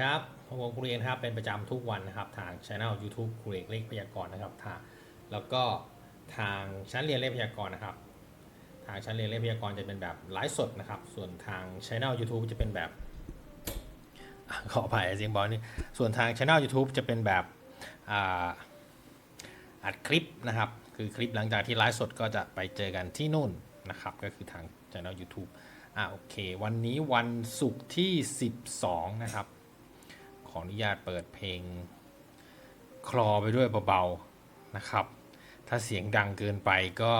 วัสดีครับผมครูเอกนครับ เป็นประจำทุกวันนะครับ ทางช anel YouTube ครูเอกเลขพยากรณ์นะครับทางแล้วก็ทางชั้นเรียนเลขพยากรณ์นะครับ ทางชั้นเรียนเลขพยากรณ์จะเป็นแบบไลฟ์สดนะครับ ส่วนทางช anel YouTube จะเป็นแบบขออภัยเสียงบอลนี่ส่วนทางช anel YouTube จะเป็นแบบอ่าอัดคลิปนะครับ คือคลิปหลังจากที่ไลฟ์สดก็จะไปเจอกันที่นู่นนะครับ ก็คือทางช anel YouTube อ่าโอเค วันนี้วันศุกร์ที่ 12 นะครับ ขออนุญาตเปิดเพลง คลอไปด้วยเบาๆนะครับ ถ้าเสียงดังเกินไปก็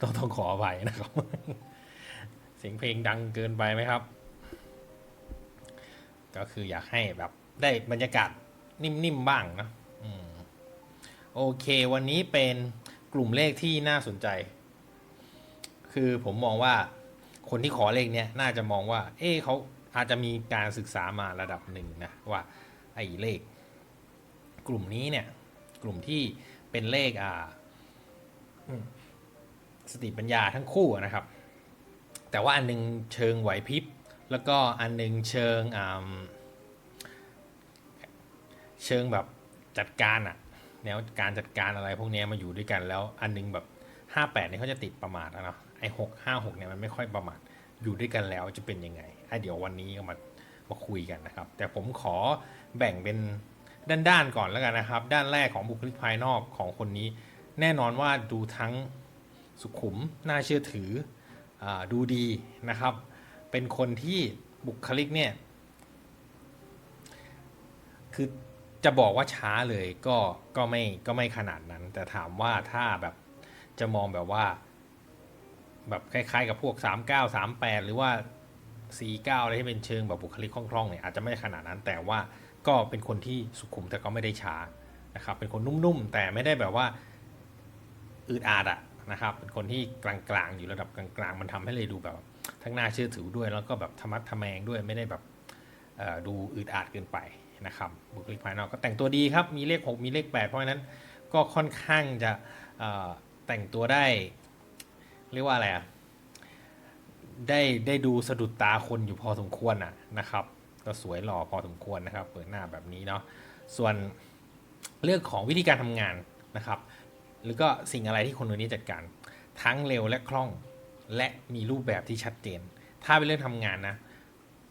ต้องต้องขออภัยนะครับ เสียงเพลงดังเกินไปไหมครับ ก็คืออยากให้แบบได้บรรยากาศนิ่มๆบ้างนะอโอเค วันนี้เป็นกลุ่มเลขที่น่าสนใจ คือผมมองว่าคนที่ขอเลขเนี้ยน่าจะมองว่า เอ๊เขา อาจจะมีการศึกษามาระดับหนึ่งนะว่าไอ้เลข กลุ่มนี้เนี่ย กลุ่มที่เป็นเลขอ่าสติปัญญาทั้งคู่นะครับ แต่ว่าอันหนึงเชิงไหวพริบ แล้วก็อันหนึงเชิงอ่าเชิงแบบจัดการอะแนวการจัดการอะไรพวกนี้มาอยู่ด้วยกันแล้วอันหนึงแบบ 58เนี่ยเขาจะติดประมาทอะเนาะไอ้6 5 6เนี่ยมันไม่ค่อยประมาทอยู่ด้วยกันแล้วจะเป็นยังไง เดี๋ยววันนี้มามาคุยกันนะครับ แต่ผมขอแบ่งเป็นด้านๆก่อนแล้วกันนะครับ ด้านแรกของบุคลิกภายนอกของคนนี้ แน่นอนว่าดูทั้งสุขุมน่าเชื่อถืออดูดีนะครับ เป็นคนที่บุคลิกเนี่ยคือจะบอกว่าช้าเลยก็ก็ไม่ก็ไม่ขนาดนั้น แต่ถามว่าถ้าแบบจะมองแบบว่า แบบคล้ายๆ กับพวก 39 38 หรือว่า 49อะไรที่เป็นเชิงแบบบุคลิกคล่องๆเนี่ยอาจจะไม่ขนาดนั้นแต่ว่าก็เป็นคนที่สุขุมแต่ก็ไม่ได้ช้านะครับเป็นคนนุ่มๆ แต่ไม่ได้แบบว่าอืดอาดอะนะครับเป็นคนที่กลางๆ อยู่ระดับกลางๆ มันทำให้เลยดูแบบ ทั้งน่าเชื่อถือด้วย แล้วก็แบบธรรมัดทะแมงด้วยไม่ได้แบบดูอืดอาดเกินไปนะครับบุคลิกภายนอกก็แต่งตัวดีครับ มีเลข 6 มีเลข 8 เพราะฉะนั้นก็ค่อนข้างจะแต่งตัวได้ เรียกว่าอะไรอะ ได้ได้ดูสะดุดตาคนอยู่พอสมควรอะนะครับ ก็สวยหล่อพอสมควรนะครับ เปิดหน้าแบบนี้เนาะส่วนเรื่องของวิธีการทำงานนะครับหรือก็สิ่งอะไรที่คนคนนี้จัดการ ทั้งเร็วและคล่องและมีรูปแบบที่ชัดเจน ถ้าเป็นเรื่องทำงานนะ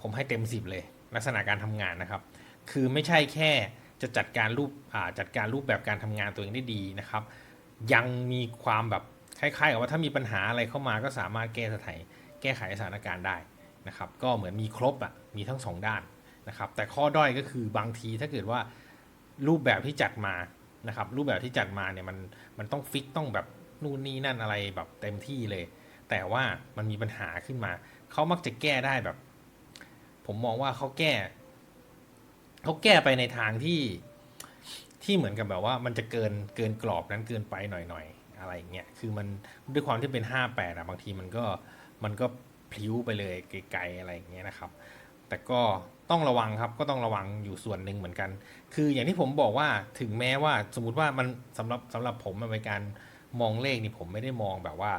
ผมให้เต็มสิบเลย ลักษณะการทำงานนะครับ คือไม่ใช่แค่จะจัดการรูปจัดการรูปแบบการทำงานตัวเองได้ดีนะครับ ยังมีความแบบคล้ายๆกับว่าถ้ามีปัญหาอะไรเข้ามาก็สามารถแก้สถาน แก้ไขสถานการณ์ได้นะครับก็เหมือนมีครบอะมีทั้งสองด้านนะครับแต่ข้อด้อยก็คือบางทีถ้าเกิดว่ารูปแบบที่จัดมานะครับรูปแบบที่จัดมาเนี่ยมันมันต้องฟิกต้องแบบนู่นนี่นั่นอะไรแบบเต็มที่เลย แต่ว่ามันมีปัญหาขึ้นมา เขามักจะแก้ได้แบบ ผมมองว่าเขาแก้เขาแก้ไปในทางที่ที่เหมือนกับแบบว่ามันจะเกินเกินกรอบนั้นเกินไปหน่อยๆ อะไรอย่างเงี้ยคือมันด้วยความที่เป็น 58อะบางทีมันก็ มันก็พลิ้วไปเลยไกลๆอะไรอย่างเงี้ยนะครับ แต่ก็ต้องระวังครับก็ต้องระวังอยู่ส่วนหนึ่งเหมือนกัน คืออย่างที่ผมบอกว่าถึงแม้ว่าสมมติว่ามันสำหรับสำหรับผมมันเป็นการมองเลขนี่ผมไม่ได้มองแบบว่า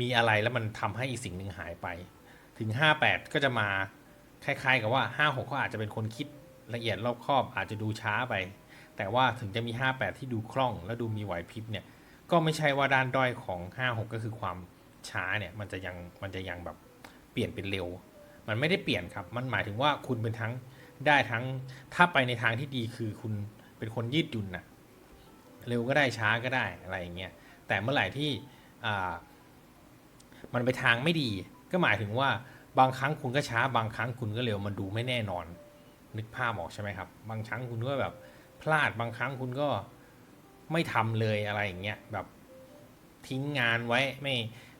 มีอะไรแล้วมันทำให้อีกสิ่งหนึ่งหายไป ถึง 58 ก็จะมาคล้ายๆ กับว่า 56เขาอาจจะเป็นคนคิดละเอียดรอบคอบอาจจะดูช้าไป แต่ว่าถึงจะมี 58 ที่ดูคล่อง และดูมีไหวพริบเนี่ยก็ไม่ใช่ว่าด้านด้อยของ 56 ก็คือความ ช้าเนี่ยมันจะยังมันจะยังแบบเปลี่ยนเป็นเร็ว มันไม่ได้เปลี่ยนครับ มันหมายถึงว่าคุณเป็นทั้งได้ทั้งถ้าไปในทางที่ดีคือคุณเป็นคนยืดหยุ่นนะเร็วก็ได้ช้าก็ได้อะไรอย่างเงี้ยแต่เมื่อไหร่ที่มันไปทางไม่ดี ก็หมายถึงว่าบางครั้งคุณก็ช้า บางครั้งคุณก็เร็วมันดูไม่แน่นอน นึกภาพออกใช่ไหมครับ บางครั้งคุณก็แบบพลาดบางครั้งคุณก็ไม่ทำเลยอะไรอย่างเงี้ยแบบทิ้งงานไว้ไม่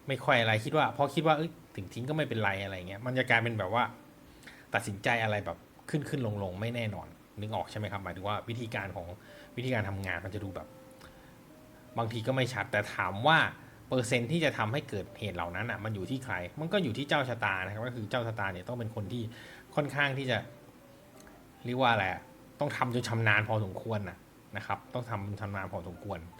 ไม่ค่อยอะไรคิดว่าพอคิดว่าถึงทิ้งก็ไม่เป็นไรอะไรเงี้ยมันจะกลายเป็นแบบว่า ตัดสินใจอะไรแบบขึ้นขึ้นลงลงไม่แน่นอน นึกออกใช่ไหมครับหมายถึงว่าวิธีการของวิธีการทำงานมันจะดูแบบ บางทีก็ไม่ชัดแต่ถามว่าเปอร์เซ็นต์ที่จะทำให้เกิดเหตุเหล่านั้นอะมันอยู่ที่ใคร มันก็อยู่ที่เจ้าชะตานะครับ ก็คือเจ้าชะตาเนี่ยต้องเป็นคนที่ค่อนข้างที่จะเรียกว่าอะไรอะต้องทำจนชำนาญพอสมควรนะนะครับ ต้องทำจนชำนาญพอสมควรนะ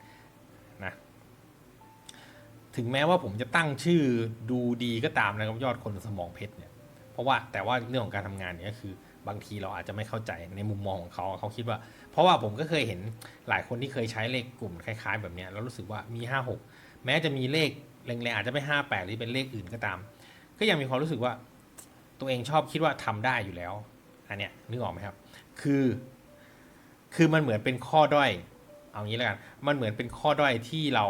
ถึงแม้ว่าผมจะตั้งชื่อดูดีก็ตามนะครับยอดคนสมองเพชรเนี่ยเพราะว่าแต่ว่าเรื่องของการทำงานเนี่ยก็คือบางทีเราอาจจะไม่เข้าใจในมุมมองของเขาเขาคิดว่า เพราะว่าผมก็เคยเห็นหลายคนที่เคยใช้เลขกลุ่มคล้ายๆ แบบนี้แล้วรู้สึกว่ามี 5 6 แม้จะมีเลขแรงๆอาจจะไม่ 5 8 หรือเป็นเลขอื่นก็ตาม ก็ยังมีความรู้สึกว่าตัวเองชอบคิดว่าทำได้อยู่แล้วอันเนี้ยนึกออกไหมครับ คือ คือมันเหมือนเป็นข้อด้อย เอางี้แล้วกัน มันเหมือนเป็นข้อด้อยที่เรา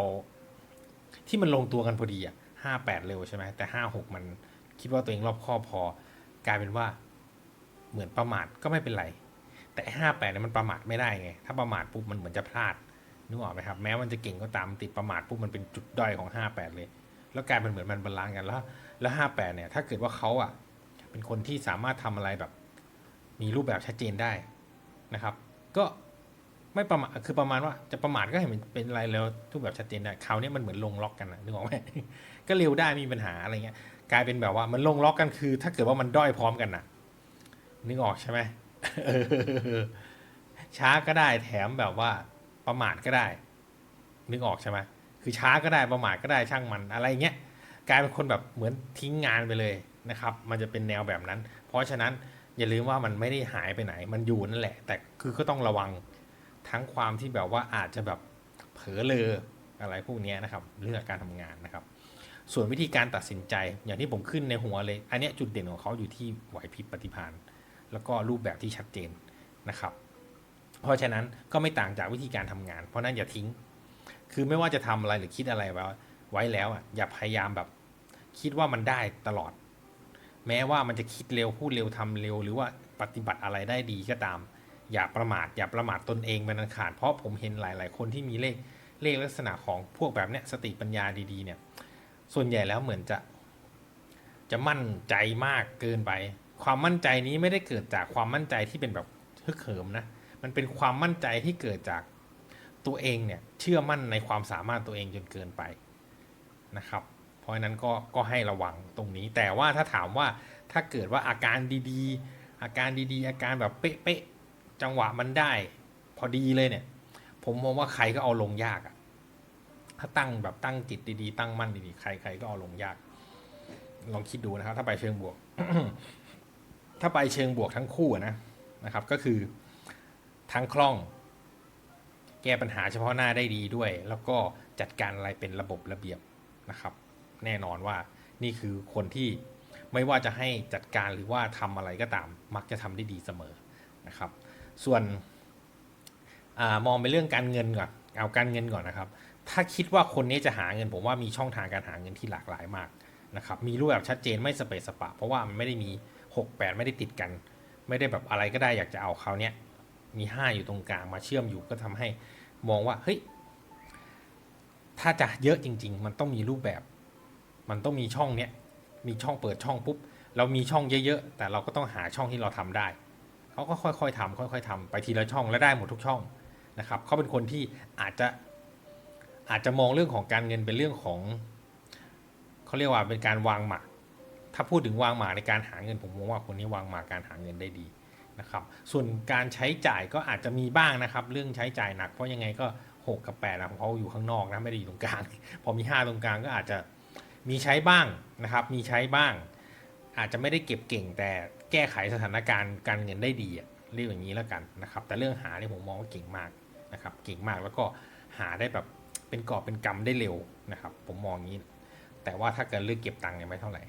ที่มันลงตัวกันพอดีอะห้าแปดเร็วใช่ไหมแต่ห้าหกมันคิดว่าตัวเองรอบคอบพอกลายเป็นว่าเหมือนประมาทก็ไม่เป็นไร แต่ห้าแปดเนี่ยมันประมาทไม่ได้ไง ถ้าประมาทปุ๊บมันเหมือนจะพลาดนึกออกไหมครับ แม้มันจะเก่งก็ตามติดประมาทปุ๊บมันเป็นจุดด้อยของห้าแปดเลย แล้วกลายเป็นเหมือนมันบาลานซ์กันแล้ว แล้วห้าแปดเนี่ยถ้าเกิดว่าเขาอะเป็นคนที่สามารถทำอะไรแบบ มีรูปแบบชัดเจนได้นะครับ ก็ ไม่ประมาทคือประมาณว่าจะประมาทก็เห็นเป็นอะไรแล้วรูปแบบชัดเจนได้คราวนี้มันเหมือนลงล็อกกันนะนึกออกไหมก็เร็วได้มีปัญหาอะไรเงี้ย กลายเป็นแบบว่ามันลงล็อกกันคือ ถ้าเกิดว่ามันด้อยพร้อมกันนะนึกออกใช่ไหมช้าก็ได้แถมแบบว่าประมาทก็ได้ นึกออกใช่ไหมคือช้าก็ได้ประมาทก็ได้ช่างมันอะไรเงี้ยกลายเป็นคนแบบเหมือนทิ้งงานไปเลยนะครับ มันจะเป็นแนวแบบนั้น เพราะฉะนั้นอย่าลืมว่ามันไม่ได้หายไปไหน มันอยู่นั่นแหละ แต่คือก็ต้องระวัง ทั้งความที่แบบว่าอาจจะแบบเผลอเลออะไรพวกนี้นะครับ เรื่องการทำงานนะครับ ส่วนวิธีการตัดสินใจอย่างที่ผมขึ้นในหัวเลย อันนี้จุดเด่นของเขาอยู่ที่ไหวพริบปฏิภาณแล้วก็รูปแบบที่ชัดเจนนะครับ เพราะฉะนั้นก็ไม่ต่างจากวิธีการทำงาน เพราะนั้นอย่าทิ้ง คือไม่ว่าจะทำอะไรหรือคิดอะไรไว้ไว้แล้วอะอย่าพยายามแบบคิดว่ามันได้ตลอด แม้ว่ามันจะคิดเร็วพูดเร็วทำเร็ว หรือว่าปฏิบัติอะไรได้ดีก็ตาม อย่าประมาทอย่าประมาทตนเองเป็นอันขาดเพราะผมเห็นหลาย ๆ คนที่มีเลขเลขลักษณะของพวกแบบเนี้ยสติปัญญาดีๆเนี่ย ส่วนใหญ่แล้วเหมือนจะ จะมั่นใจมากเกินไป ความมั่นใจนี้ไม่ได้เกิดจากความมั่นใจที่เป็นแบบฮึกเหิมนะมันเป็นความมั่นใจที่เกิดจากตัวเองเนี่ยเชื่อมั่นในความสามารถตัวเองจนเกินไปนะครับ เพราะนั้นก็ก็ให้ระวังตรงนี้ แต่ว่าถ้าถามว่าถ้าเกิดว่าอาการดีๆ อาการดีๆ อาการแบบเป๊ะ จังหวะมันได้ พอดีเลยเนี่ย ผมมองว่าใครก็เอาลงยากอะถ้าตั้งแบบตั้งจิตดีๆ ตั้งมั่นดีๆ ใครใครก็เอาลงยาก ลองคิดดูนะครับ ถ้าไปเชิงบวก ถ้าไปเชิงบวกทั้งคู่นะนะครับ ก็คือทั้งคล่อง แก้ปัญหาเฉพาะหน้าได้ดีด้วย แล้วก็จัดการอะไรเป็นระบบระเบียบนะครับ แน่นอนว่านี่คือคนที่ไม่ว่าจะให้จัดการหรือว่าทำอะไรก็ตาม มักจะทำได้ดีเสมอนะครับ ส่วนอมองไปเรื่องการเงินก่อนเอาการเงินก่อนนะครับ ถ้าคิดว่าคนนี้จะหาเงิน ผมว่ามีช่องทางการหาเงินที่หลากหลายมากนะครับมีรูปแบบชัดเจนไม่สเปซสปะ เพราะว่ามันไม่ได้มี 6 8 ไม่ได้ติดกัน ไม่ได้แบบอะไรก็ได้อยากจะเอาเขาเนี้ยมี 5 อยู่ตรงกลางมาเชื่อมอยู่ก็ทำให้มองว่าเฮ้ยถ้าจะเยอะจริง ๆ มันต้องมีรูปแบบ มันต้องมีช่องเนี้ยมีช่องเปิดช่องปุ๊บเรามีช่องเยอะๆแต่เราก็ต้องหาช่องที่เราทำได้ เขาก็ค่อยๆทำค่อยๆทำไปทีละช่องและได้หมดทุกช่องนะครับเขาเป็นคนที่อาจจะอาจจะมองเรื่องของการเงินเป็นเรื่องของเขาเรียกว่าเป็นการวางหมากถ้าพูดถึงวางหมากในการหาเงินผมมองว่าคนนี้วางหมากการหาเงินได้ดีนะครับ ส่วนการใช้จ่ายก็อาจจะมีบ้างนะครับ เรื่องใช้จ่ายหนักเพราะยังไงก็6กับ8นะของเขาอยู่ข้างนอกนะไม่ได้อยู่ตรงกลาง พอมี 5 ตรงกลางก็อาจจะมีใช้บ้างนะครับ มีใช้บ้าง อาจจะไม่ได้เก็บเก่งแต่ แก้ไขสถานการณ์การเงินได้ดีอะเรียกอย่างนี้แล้วกันนะครับ แต่เรื่องหาเนี่ยผมมองว่าเก่งมากนะครับ เก่งมากแล้วก็หาได้แบบเป็นกอบเป็นกำได้เร็วนะครับ ผมมองอย่างนี้ แต่ว่าถ้าเกิดเรื่องเก็บตังค์เนี่ยไม่เท่าไหร่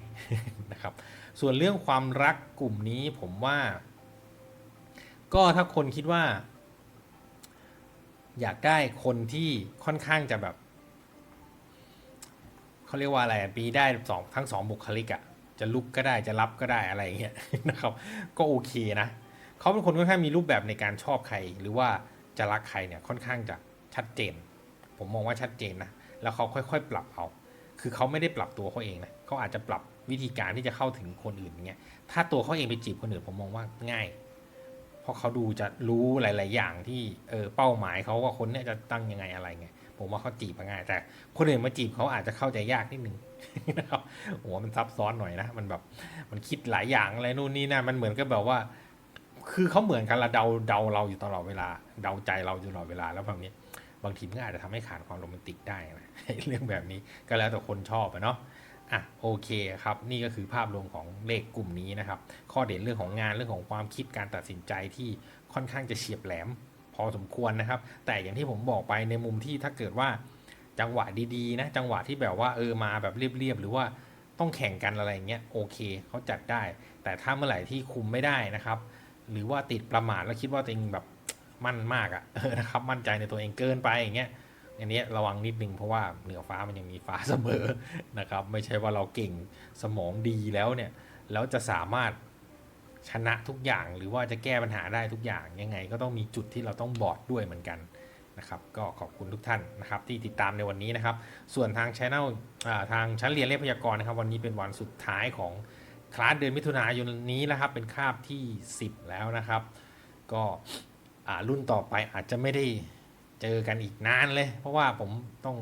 นะครับ ส่วนเรื่องความรักกลุ่มนี้ผมว่า ก็ถ้าคนคิดว่า อยากได้คนที่ค่อนข้างจะแบบเขาเรียกว่าอะไรปีได้สองทั้งสองบุคลิกอะ จะลุกก็ได้จะรับก็ได้อะไรอย่างเงี้ยนะครับ ก็โอเคนะเขาเป็นคนค่อนข้างมีรูปแบบในการชอบใคร หรือว่าจะรักใครเนี่ยค่อนข้างจะชัดเจน ผมมองว่าชัดเจนนะแล้วเขาค่อยๆ ปรับเอาคือเขาไม่ได้ปรับตัวเขาเองนะเขาอาจจะปรับวิธีการที่จะเข้าถึงคนอื่นเงี้ยถ้าตัวเขาเองไปจีบคนอื่นผมมองว่าง่าย เพราะเขาดูจะรู้หลาย ๆ อย่างที่เออเป้าหมายเขาว่าคนเนี้ยจะตั้งยังไงอะไรไงผมว่าเขาจีบง่าย แต่คนอื่นมาจีบเขาอาจจะเข้าใจยากนิดนึง นะครับโอ้โหมันซับซ้อนหน่อยนะ มันแบบ มันคิดหลายอย่างอะไรนู่นนี่นั่นมันเหมือนกับแบบว่า คือเขาเหมือนกันละเดาเดาเราอยู่ตลอดเวลา เดาใจเราอยู่ตลอดเวลาแล้วแบบนี้ บางทีมันอาจจะทำให้ขาดความโรแมนติกได้นะเรื่องแบบนี้ก็แล้วแต่คนชอบอะเนาะอะโอเคครับ นี่ก็คือภาพรวมของเลขกลุ่มนี้นะครับ ข้อเด่นเรื่องของงานเรื่องของความคิดการตัดสินใจที่ค่อนข้างจะเฉียบแหลม พอสมควรนะครับ แต่อย่างที่ผมบอกไปในมุมที่ถ้าเกิดว่า จังหวะดีๆนะจังหวะที่แบบว่าเออมาแบบเรียบๆหรือว่าต้องแข่งกันอะไรเงี้ยโอเคเขาจัดได้ แต่ถ้าเมื่อไหร่ที่คุมไม่ได้นะครับ หรือว่าติดประมาทแล้วคิดว่าตัวเองแบบมั่นมากอะเออนะครับมั่นใจในตัวเองเกินไปอย่างเงี้ยอันนี้ระวังนิดนึงเพราะว่าเหนือฟ้ามันยังมีฟ้าเสมอนะครับ ไม่ใช่ว่าเราเก่งสมองดีแล้วเนี่ยแล้วจะสามารถชนะทุกอย่างหรือว่าจะแก้ปัญหาได้ทุกอย่างยังไง ก็ต้องมีจุดที่เราต้องบอดด้วยเหมือนกัน นะครับก็ขอบคุณทุกท่านนะครับที่ติดตามในวันนี้นะครับ ส่วนทางช anel ทางชั้นเรียนเลขพยากรณ์นะครับวันนี้เป็นวันสุดท้ายของคลาสเดือนมิถุนายนนี้นะครับ เป็นคาบที่ 10 แล้วนะครับ ก็รุ่นต่อไปอาจจะไม่ได้เจอกันอีกนานเลย เพราะว่าผมต้อง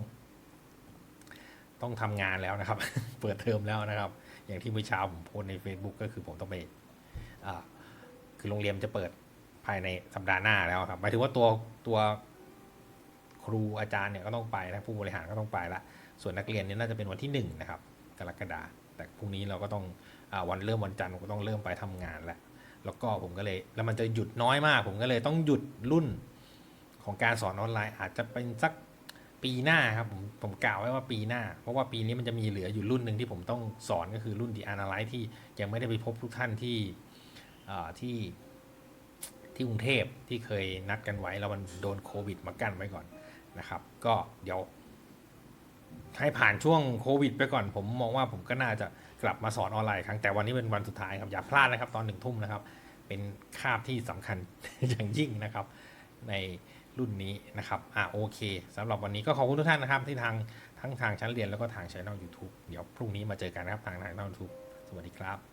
ต้องทำงานแล้วนะครับ เปิดเทอมแล้วนะครับ อย่างที่เมื่อเช้าผมโพสใน Facebook ก็คือผมต้องไปคือโรงเรียนจะเปิดภายในสัปดาห์หน้าแล้วครับหมายถึงว่าตัวตัว ครูอาจารย์เนี่ยก็ต้องไปนะผู้บริหารก็ต้องไปละส่วนนักเรียนเนี่ยน่าจะเป็นวันที่หนึ่งนะครับกรกฎาคมแต่พรุ่งนี้เราก็ต้องอวันเริ่มวันจันทร์ก็ต้องเริ่มไปทำงานแล้วแล้วก็ผมก็เลยแล้วมันจะหยุดน้อยมาก ผมก็เลยต้องหยุดรุ่นของการสอนออนไลน์ อาจจะเป็นสักปีหน้าครับผมผมกล่าวไว้ว่าปีหน้า เพราะว่าปีนี้มันจะมีเหลืออยู่รุ่นหนึ่งที่ผมต้องสอนก็คือรุ่น The Analyze ที่ยังไม่ได้ไปพบทุกท่านที่ที่ที่กรุงเทพที่เคยนัดกันไว้แล้วมันโดนโควิดมากั้นไว้ก่อน นะครับ ก็เดี๋ยวให้ผ่านช่วงโควิด ไปก่อน ผมมองว่าผมก็น่าจะกลับมาสอนออนไลน์ครั้งแต่วันนี้เป็นวันสุดท้ายครับ อย่าพลาดนะครับ ตอนหนึ่งทุ่มนะครับ เป็นคาบที่สำคัญอย่างยิ่งนะครับ ในรุ่นนี้นะครับอะโอเคสำหรับวันนี้ก็ขอบคุณทุกท่านนะครับ ที่ทางทั้งทางชั้นเรียนแล้วก็ทางช่อง YouTube เดี๋ยวพรุ่งนี้มาเจอกันนะครับทางทาง YouTube สวัสดีครับ